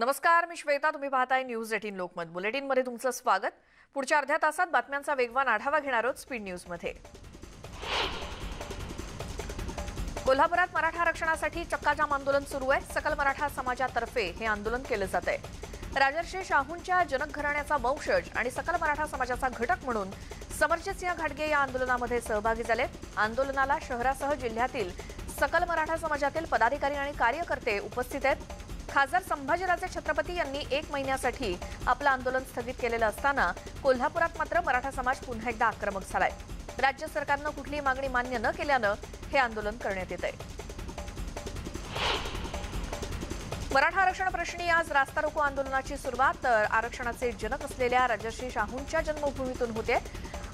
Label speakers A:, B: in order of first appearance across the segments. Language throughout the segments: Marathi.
A: नमस्कार मी श्वेता. तुम्ही पाहताय न्यूज एटीन लोकमत. बुलेटिनमध्ये तुमचं स्वागत. पुढच्या अर्ध्या तासात बातम्यांचा वेगवान आढावा घेणार आहोत स्पीड न्यूजमध्ये. कोल्हापुरात मराठा आरक्षणासाठी चक्काजाम आंदोलन सुरू आहे. सकल मराठा समाजातर्फे हे आंदोलन केलं जात आहे. राजर्षी शाहूंच्या जनक घराण्याचा वंशज आणि सकल मराठा समाजाचा घटक म्हणून समरजितसिंह घाटगे या आंदोलनामध्ये सहभागी झाले आंदोलनाला शहरासह जिल्ह्यातील सकल मराठा समाजातील पदाधिकारी आणि कार्यकर्ते उपस्थित आहेत. खासदार संभाजीराजे छत्रपती यांनी एक महिन्यासाठी आपलं आंदोलन स्थगित केलेलं असताना कोल्हापुरात मात्र मराठा समाज पुन्हा एकदा आक्रमक झालाय. राज्य सरकारनं कुठलीही मागणी मान्य न केल्यानं हे आंदोलन करण्यात येत आहे मराठा आरक्षण प्रश्नी आज रास्ता रोको आंदोलनाची सुरुवात तर आरक्षणाचे जनक असलेल्या राजर्षी शाहूंच्या जन्मभूमीतून होते.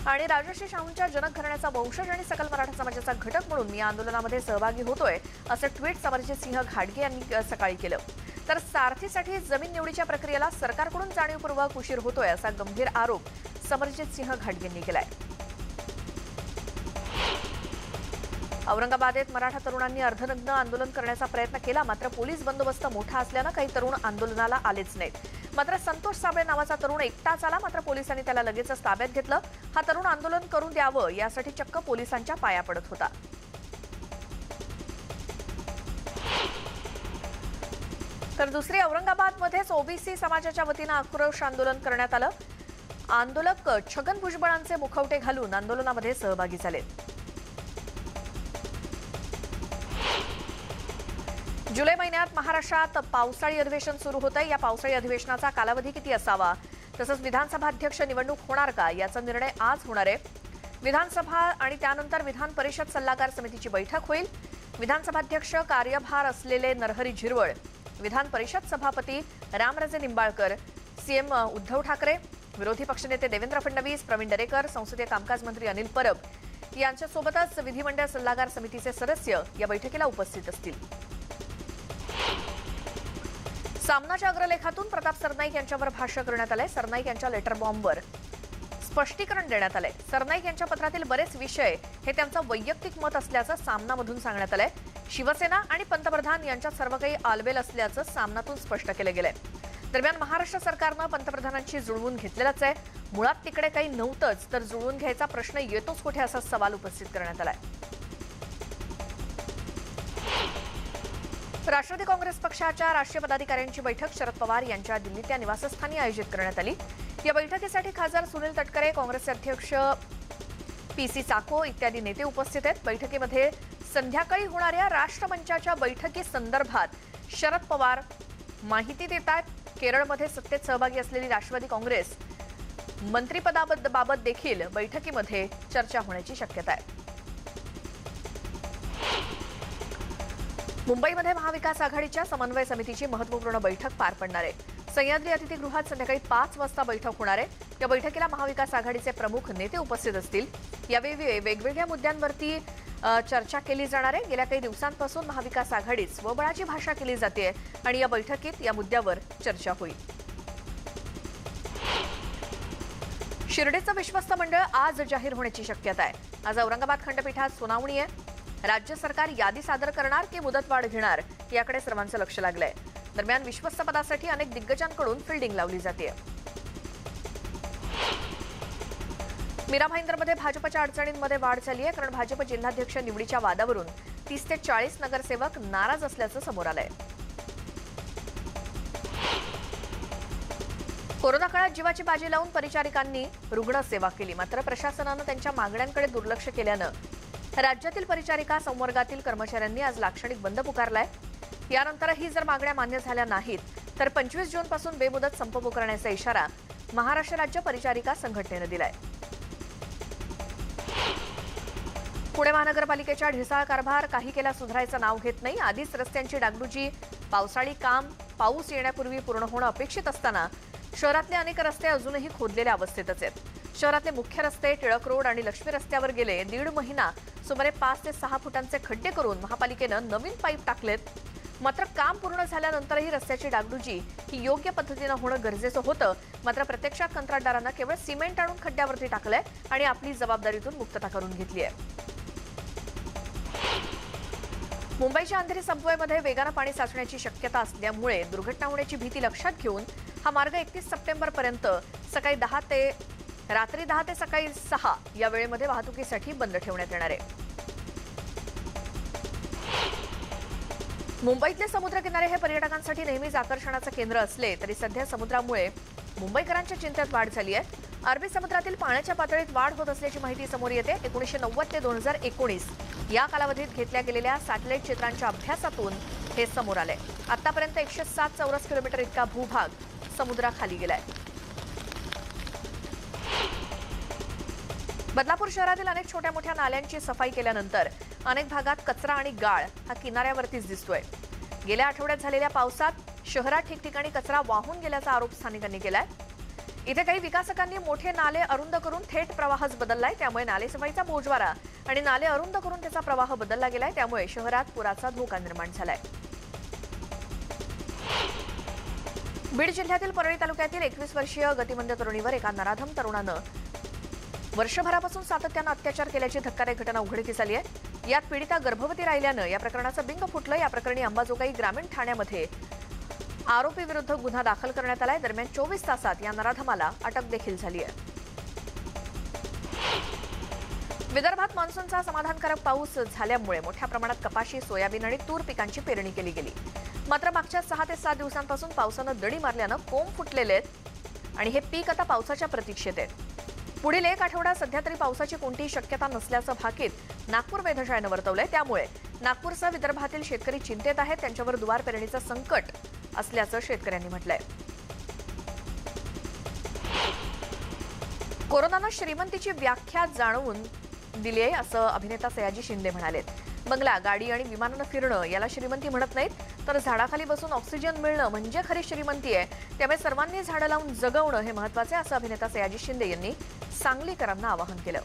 A: आणि राजर्षी शाहूंच्या जनक घराण्याचा वंशज आणि सकल मराठा समाजाचा घटक म्हणून मी या आंदोलनामध्ये सहभागी होतोय असं ट्विट समरजित सिंह घाटगे यांनी सकाळी केलं. तर सारथीसाठी जमीन निवडीच्या प्रक्रियेला सरकारकडून जाणीवपूर्वक उशीर होतोय असा गंभीर आरोप समरजित सिंह घाटगेंनी केलाय. औरंगाबादेत मराठा तरुणांनी अर्धनग्न आंदोलन करण्याचा प्रयत्न केला मात्र पोलीस बंदोबस्त मोठा असल्यानं काही तरुण आंदोलनाला आलेच नाहीत. मात्र संतोष साबळे नावाचा तरुण एकटाच आला मात्र पोलिसांनी त्याला लगेचच ताब्यात घेतलं. हा तरुण आंदोलन करून द्यावं यासाठी चक्क पोलिसांच्या पाया पडत होता. तर दुसरी औरंगाबादमध्येच ओबीसी समाजाच्या वतीनं आक्रोश आंदोलन करण्यात आलं. आंदोलक छगन भुजबळांचे मुखवटे घालून आंदोलनामध्ये सहभागी झाले. जुलै महिन्यात महाराष्ट्रात पावसाळी अधिवेशन सुरू होतं या पावसाळी अधिवेशनाचा कालावधी किती असावा? तसंच विधानसभा अध्यक्ष निवडणूक होणार का? याचा निर्णय आज होणार आहे. विधानसभा आणि त्यानंतर विधान परिषद सल्लागार समितीची बैठक होईल. विधानसभाध्यक्ष कार्यभार असलेले नरहरी झिरवळ. विधान परिषद सभापती रामराजे निंबाळकर. सीएम उद्धव ठाकरे. विरोधी पक्षनेते देवेंद्र फडणवीस प्रवीण दरेकर संसदीय कामकाज मंत्री अनिल परब. यांच्यासोबतच विधिमंडळ सल्लागार समितीचे सदस्य या बैठकीला उपस्थित असतील. सामनाच्या अग्रलेखातून प्रताप सरनाईक यांच्यावर भाष्य करण्यात आलंय. सरनाईक यांच्या लेटर बॉम्बवर स्पष्टीकरण देण्यात आलंय. सरनाईक यांच्या पत्रातील बरेच विषय हे त्यांचं वैयक्तिक मत असल्याचं सामनामधून सांगण्यात आलंय. शिवसेना आणि पंतप्रधान यांच्यात सर्व काही आलबेल असल्याचं सामनातून स्पष्ट केलं गेलंय. दरम्यान महाराष्ट्र सरकारनं पंतप्रधानांशी जुळवून घेतलेलंच आहे. मुळात तिकडे काही नव्हतंच तर जुळवून घ्यायचा प्रश्न येतोच कुठे असा सवाल उपस्थित करण्यात आलाय. राष्ट्रवादी काँग्रेस पक्षाच्या राष्ट्रीय पदाधिकाऱ्यांची बैठक शरद पवार यांच्या दिल्लीतल्या निवासस्थानी आयोजित करण्यात आली. या बैठकीसाठी खासदार सुनील तटकरे काँग्रेसचे अध्यक्ष पी सी चाको इत्यादी नेते उपस्थित आहेत. बैठकीमध्ये संध्याकाळी होणाऱ्या राष्ट्रमंचाच्या बैठकीसंदर्भात शरद पवार माहिती देत आहेत. केरळमध्ये सत्तेत सहभागी असलेली राष्ट्रवादी काँग्रेस मंत्रिपदाबाबत देखील बैठकीमध्ये चर्चा होण्याची शक्यता आहे. मुंबईमध्ये महाविकास आघाडीच्या समन्वय समितीची महत्त्वपूर्ण बैठक पार पडणार आहे. सह्याद्री अतिथीगृहात संध्याकाळी पाच वाजता बैठक होणार आहे. या बैठकीला महाविकास आघाडीचे प्रमुख नेते उपस्थित असतील. यावेळी वेगवेगळ्या मुद्द्यांवरती चर्चा केली जाणार आहे. गेल्या काही दिवसांपासून महाविकास आघाडीत स्वबळाची भाषा केली जाते आणि या बैठकीत या मुद्द्यावर चर्चा होईल. शिर्डीचं विश्वस्त मंडळ आज जाहीर होण्याची शक्यता आहे. आज औरंगाबाद खंडपीठात सुनावणी आहे. राज्य सरकार यादी सादर करणार की मुदतवाढ घेणार याकडे सर्वांचं लक्ष लागलंय. दरम्यान विश्वस्त पदासाठी अनेक दिग्गजांकडून फिल्डिंग लावली जाते मीरा भाईंदरमध्ये भाजपच्या अडचणींमध्ये वाढ झाली आहे कारण भाजप जिल्हाध्यक्ष निवडीच्या वादावरून तीस ते चाळीस नगरसेवक नाराज असल्याचं समोर आलंय. कोरोना काळात जीवाची बाजी लावून परिचारिकांनी रुग्णसेवा केली मात्र प्रशासनानं त्यांच्या मागण्यांकडे दुर्लक्ष केल्यानं राज्यातील परिचारिका संवर्गातील कर्मचाऱ्यांनी आज लाक्षणिक बंद पुकारलाय. यानंतरही जर मागण्या मान्य झाल्या नाहीत तर पंचवीस जून पासून बेमुदत संप पुकारण्याचा इशारा महाराष्ट्र राज्य परिचारिका संघटनेनं दिलाय. पुणे महानगरपालिकेच्या ढिसाळ कारभार काही केला सुधारायचं नाव घेत नाही. आधीच रस्त्यांची डागडुजी पावसाळी काम पाऊस येण्यापूर्वी पूर्ण होणं अपेक्षित असताना शहरातले अनेक रस्ते अजूनही खोदलेल्या अवस्थेतच आहेत. शहरातले मुख्य रस्ते टिळक रोड आणि लक्ष्मी रस्त्यावर गेले. दीड महिना सुमारे पाच ते सहा फुटांचे खड्डे करून महापालिकेनं नवीन पाईप टाकलेत. मात्र काम पूर्ण झाल्यानंतरही रस्त्याची डागडुजी ही योग्य पद्धतीनं होणं गरजेचं होतं. मात्र प्रत्यक्षात कंत्राटदारांना केवळ सिमेंट आणून खड्ड्यावरती टाकलंय आणि आपली जबाबदारीतून मुक्तता करून घेतली आहे मुंबईच्या अंधेरी सबवेमध्ये वेगानं पाणी साचण्याची शक्यता असल्यामुळे दुर्घटना होण्याची भीती लक्षात घेऊन हा मार्ग एकतीस सप्टेंबरपर्यंत सकाळी दहा ते रात्री दहा ते सकाळी सहा या वेळेमध्ये वाहतुकीसाठी बंद ठेवण्यात येणार आहे. मुंबईतले समुद्रकिनारे हे पर्यटकांसाठी नेहमीच आकर्षणाचं केंद्र असले तरी सध्या समुद्रामुळे मुंबईकरांच्या चिंतेत वाढ झाली आहे. अरबी समुद्रातील पाण्याच्या पातळीत वाढ होत असल्याची माहिती समोर येते. एकोणीसशे नव्वद ते दोन हजार एकोणीस या कालावधीत घेतल्या गेलेल्या सॅटेलाईट चित्रांच्या अभ्यासातून हे समोर आलंय. आतापर्यंत एकशे सात चौरस किलोमीटर इतका भूभाग समुद्राखाली गेलाय. बदलापूर शहरातील अनेक छोट्या मोठ्या नाल्यांची सफाई केल्यानंतर अनेक भागात कचरा आणि गाळ हा किनाऱ्यावरतीच दिसतोय. गेल्या आठवड्यात झालेल्या पावसात शहरात ठिकठिकाणी कचरा वाहून गेल्याचा आरोप स्थानिकांनी केलाय. इथे काही विकासकांनी मोठे नाले अरुंद करून थेट प्रवाहच बदललाय त्यामुळे नालेसफाईचा बोजवारा आणि नाले अरुंद करून त्याचा प्रवाह बदलला गेलाय त्यामुळे शहरात पुराचा धोका निर्माण झालाय. बीड जिल्ह्यातील परळी तालुक्यातील एकवीस वर्षीय गतिमंद तरुणीवर एका नराधम तरुणानं वर्षभरापासून सातत्यानं अत्याचार केल्याची धक्कादायक घटना उघडकीस आली आहे यात पीडिता गर्भवती राहिल्यानं या प्रकरणाचं बिंग फुटलं. या प्रकरणी अंबाजोगाई ग्रामीण ठाण्यामध्ये आरोपीविरुद्ध गुन्हा दाखल करण्यात आलाय. दरम्यान चोवीस तासात या नराधमाला अटक देखील झाली आहे विदर्भात मान्सूनचा समाधानकारक पाऊस झाल्यामुळे मोठ्या प्रमाणात कपाशी सोयाबीन आणि तूर पिकांची पेरणी केली गेली. मात्र मागच्या सहा ते सात दिवसांपासून पावसानं दडी मारल्यानं कोंब फुटलेले आहेत आणि हे पीक आता पावसाच्या प्रतीक्षेत आहे पुढील एक आठवडा सध्या तरी पावसाची कोणतीही शक्यता नसल्याचं भाकीत नागपूर वेधशाळेनं वर्तवलंय. त्यामुळे नागपूरसह विदर्भातील शेतकरी चिंतेत आहेत. त्यांच्यावर दुवार पेरणीचं संकट असल्याचं शेतकऱ्यांनी म्हटलंय. कोरोनानं श्रीमंतीची व्याख्या जाणवून दिली आहे असं अभिनेता सयाजी शिंदे म्हणालेत. बंगला गाडी आणि विमानानं फिरणं याला श्रीमंती म्हणत नाहीत. तर झाडाखाली बसून ऑक्सिजन मिळणं म्हणजे खरी श्रीमंती आहे. त्यामुळे सर्वांनी झाडं लावून जगवणं हे महत्त्वाचे असं अभिनेता सयाजी शिंदे यांनी सांगलीकरांना आवाहन केलं.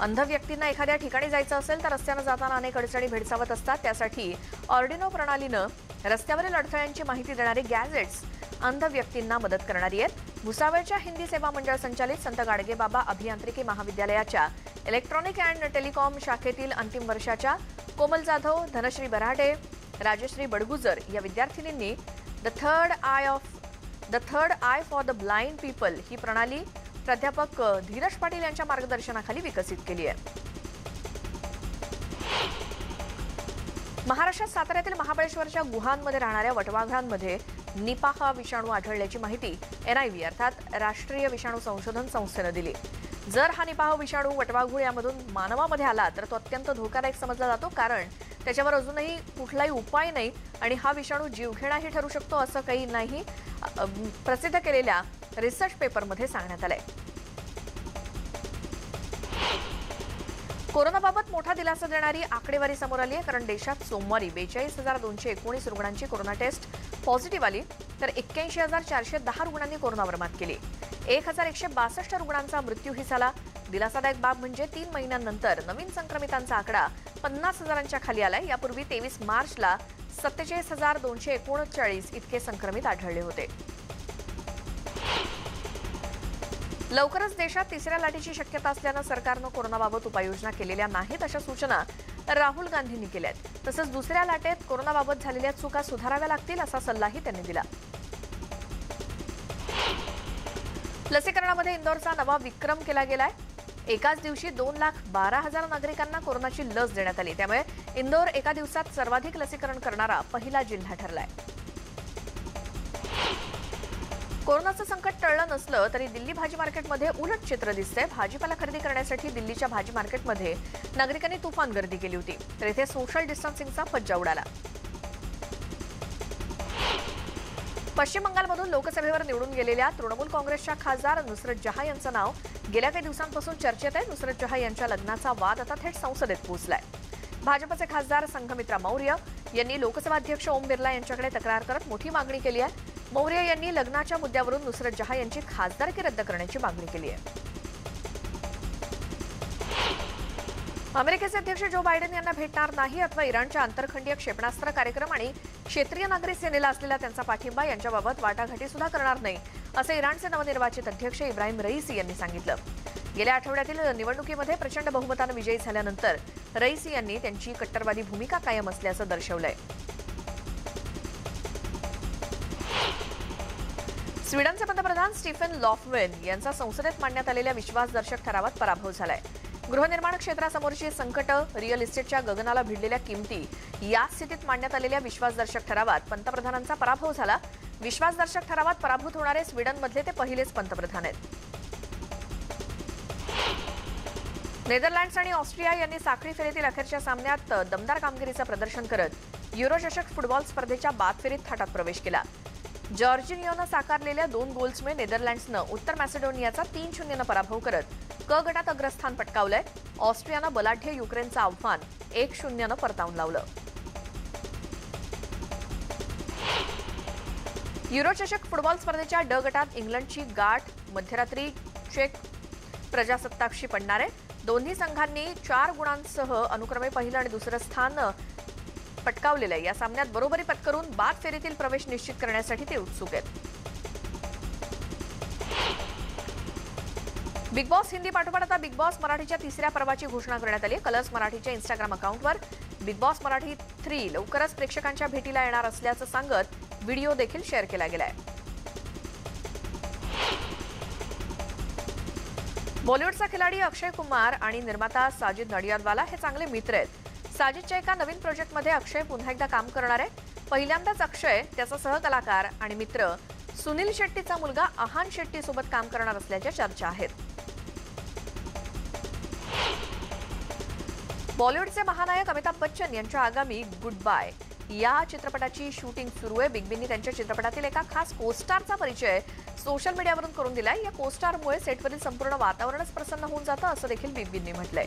A: अंध व्यक्तींना एखाद्या ठिकाणी जायचं असेल तर रस्त्यानं जाताना अनेक अडचणी भेडसावत असतात. त्यासाठी ऑर्डिनो प्रणालीनं रस्त्यावरील अडथळ्यांची माहिती देणारे गॅझेट्स अंध व्यक्तींना मदत करणारी आहेत. भुसावळच्या हिंदी सेवा मंडळ संचालित संत गाडगेबाबा अभियांत्रिकी महाविद्यालयाच्या इलेक्ट्रॉनिक अँड टेलिकॉम शाखेतील अंतिम वर्षाच्या कोमल जाधव धनश्री बराडे राजश्री बडगुजर या विद्यार्थिनींनी the third eye of the third eye for the blind people ही प्रणाली प्राध्यापक धीरज पाटील यांच्या मार्गदर्शनाखाली विकसित केली आहे. महाराष्ट्रात साताऱ्यातील महाबळेश्वरच्या गुहांमध्ये राहणाऱ्या वटवाघळांमध्ये निपा हा विषाणू आढळल्याची माहिती एनआयव्ही अर्थात राष्ट्रीय विषाणू संशोधन संस्थेनं दिली. जर हा निपाह विषाणू वटवाघूळ यामधून मानवामध्ये आला तर तो अत्यंत धोकादायक समजला जातो कारण त्याच्यावर अजूनही कुठलाही उपाय नाही आणि हा विषाणू जीवघेणाही ठरू शकतो असं काही नाही प्रसिद्ध केलेल्या रिसर्च पेपरमध्ये सांगण्यात आलंय. कोरोनाबाबत मोठा दिलासा देणारी आकडेवारी समोर आली आहे कारण देशात सोमवारी बेचाळीस हजार दोनशे एकोणीस रुग्णांची कोरोना टेस्ट पॉझिटिव्ह आली तर एक्क्याऐंशी हजार चारशे दहा रुग्णांनी कोरोनावर मात केली. एक हजार एकशे बासष्ट रुग्णांचा मृत्यूही झाला. दिलासादायक बाब म्हणजे तीन महिन्यांनंतर नवीन संक्रमितांचा आकडा पन्नास हजारांच्या खाली आलाय. यापूर्वी तेवीस मार्चला सत्तेचाळीस हजार दोनशे एकोणचाळीस इतके संक्रमित आढळले होते. लवकरच देशात तिसऱ्या लाटेची शक्यता असल्यानं सरकारनं कोरोनाबाबत उपाययोजना केलेल्या नाहीत अशा सूचना राहुल गांधींनी केल्या आहेत तसंच दुसऱ्या लाटेत कोरोनाबाबत झालेल्या चुका सुधाराव्या लागतील असा सल्लाही त्यांनी दिला. लसीकरणामध्ये इंदोरचा नवा विक्रम केला गेलाय. एकाच दिवशी दोन लाख बारा हजार नागरिकांना कोरोनाची लस देण्यात आली. त्यामुळे इंदोर एका दिवसात सर्वाधिक लसीकरण करणारा पहिला जिल्हा ठरलाय. कोरोनाचं संकट टळलं नसलं तरी दिल्ली भाजी मार्केटमध्ये उलट चित्र दिसतंय. भाजीपाला खरेदी करण्यासाठी दिल्लीच्या भाजी मार्केटमध्ये नागरिकांनी तुफान गर्दी केली होती. तर इथे सोशल डिस्टन्सिंगचा फज्जा उडाला. पश्चिम बंगालमधून लोकसभेवर निवडून गेलेल्या तृणमूल काँग्रेसच्या खासदार नुसरत जहा यांचं नाव गेल्या काही दिवसांपासून चर्चेत आहे. नुसरत जहा यांच्या लग्नाचा वाद आता थेट संसदेत पोहोचलाय. भाजपचे खासदार संघमित्रा मौर्य यांनी लोकसभा अध्यक्ष ओम बिर्ला यांच्याकडे तक्रार करत मोठी मागणी केली आहे. मौर्य यांनी लग्नाच्या मुद्द्यावरून नुसरत जहा यांची खासदारकी रद्द करण्याची मागणी केली आहे. अमेरिकेचे अध्यक्ष जो बायडेन यांना भेटणार नाही अथवा इराणच्या आंतरखंडीय क्षेपणास्त्र कार्यक्रम आणि क्षेत्रीय नागरी सेनेला असलेला त्यांचा पाठिंबा यांच्याबाबत वाटाघाटी सुद्धा करणार नाही असं इराणचे नवनिर्वाचित अध्यक्ष इब्राहिम रईसी यांनी सांगितलं. गेल्या आठवड्यातील निवडणुकीमध्ये प्रचंड बहुमतानं विजयी झाल्यानंतर रईसी यांनी त्यांची कट्टरवादी भूमिका कायम असल्याचं दर्शवलंय. स्वीडनचे पंतप्रधान स्टीफन लॉफवेन यांचा संसदेत मांडण्यात आलेल्या विश्वासदर्शक ठरावात पराभव झालाय. गृहनिर्माण क्षेत्रासमोरची संकट रिअल इस्टेटच्या गगनाला भिडलेल्या किमती या स्थितीत मांडण्यात आलेल्या विश्वासदर्शक ठरावात पंतप्रधानांचा पराभव झाला. विश्वासदर्शक ठरावात पराभूत होणारे स्वीडनमधले ते पहिलेच पंतप्रधान आहेत. नेदरलँड्स आणि ऑस्ट्रिया यांनी साखळी फेरीतील अखेरच्या सामन्यात दमदार कामगिरीचं प्रदर्शन करत युरोचषक फुटबॉल स्पर्धेच्या बाद फेरीत थाटात प्रवेश केला. जॉर्जिनियोनं साकारलेल्या दोन गोल्समुळे नेदरलँड्सनं उत्तर मॅसेडोनियाचा तीन शून्यनं पराभव करत क गटात अग्रस्थान पटकावलंय. ऑस्ट्रियानं बलाढ्य युक्रेनचं आव्हान एक शून्यनं परतावून लावलं. युरोचषक फुटबॉल स्पर्धेच्या ड गटात इंग्लंडची गाठ मध्यरात्री चेक प्रजासत्ताकशी पडणार आहे. दोन्ही संघांनी चार गुणांसह अनुक्रमे पहिलं आणि दुसरं स्थान पटकावलेलं आहे. या सामन्यात बरोबरी पत्करून बाद फेरीतील प्रवेश निश्चित करण्यासाठी ते उत्सुक आहेत. बिग बॉस हिंदी पाठोपाठ आता बिग बॉस मराठीच्या तिसऱ्या पर्वाची घोषणा करण्यात आली कलर्स मराठीच्या इंस्टाग्राम अकाउंटवर बिग बॉस मराठी थ्री लवकरच प्रेक्षकांच्या भेटीला येणार असल्याचं सांगत व्हिडिओ देखील शेअर केला गेलाय बॉलिवूडचा खिलाडी अक्षय कुमार आणि निर्माता साजिद नडियादवाला हे चांगले मित्र आहेत. साजिदच्या एका नवीन प्रोजेक्टमध्ये अक्षय पुन्हा एकदा काम करणार आहे. पहिल्यांदाच अक्षय त्याचा सहकलाकार आणि मित्र सुनील शेट्टीचा मुलगा अहान शेट्टी सोबत काम करणार असल्याच्या चर्चा आहेत. बॉलिवूडचे महानायक अमिताभ बच्चन यांच्या आगामी गुड बाय या चित्रपटाची शूटिंग सुरू आहे. बिग बींनी त्यांच्या चित्रपटातील एका खास कोस्टारचा परिचय सोशल मीडियावरून करून दिलाय. या कोस्टारमुळे सेटवरील संपूर्ण वातावरणच प्रसन्न होऊन जातं असं देखील बिग बींनी म्हटलंय.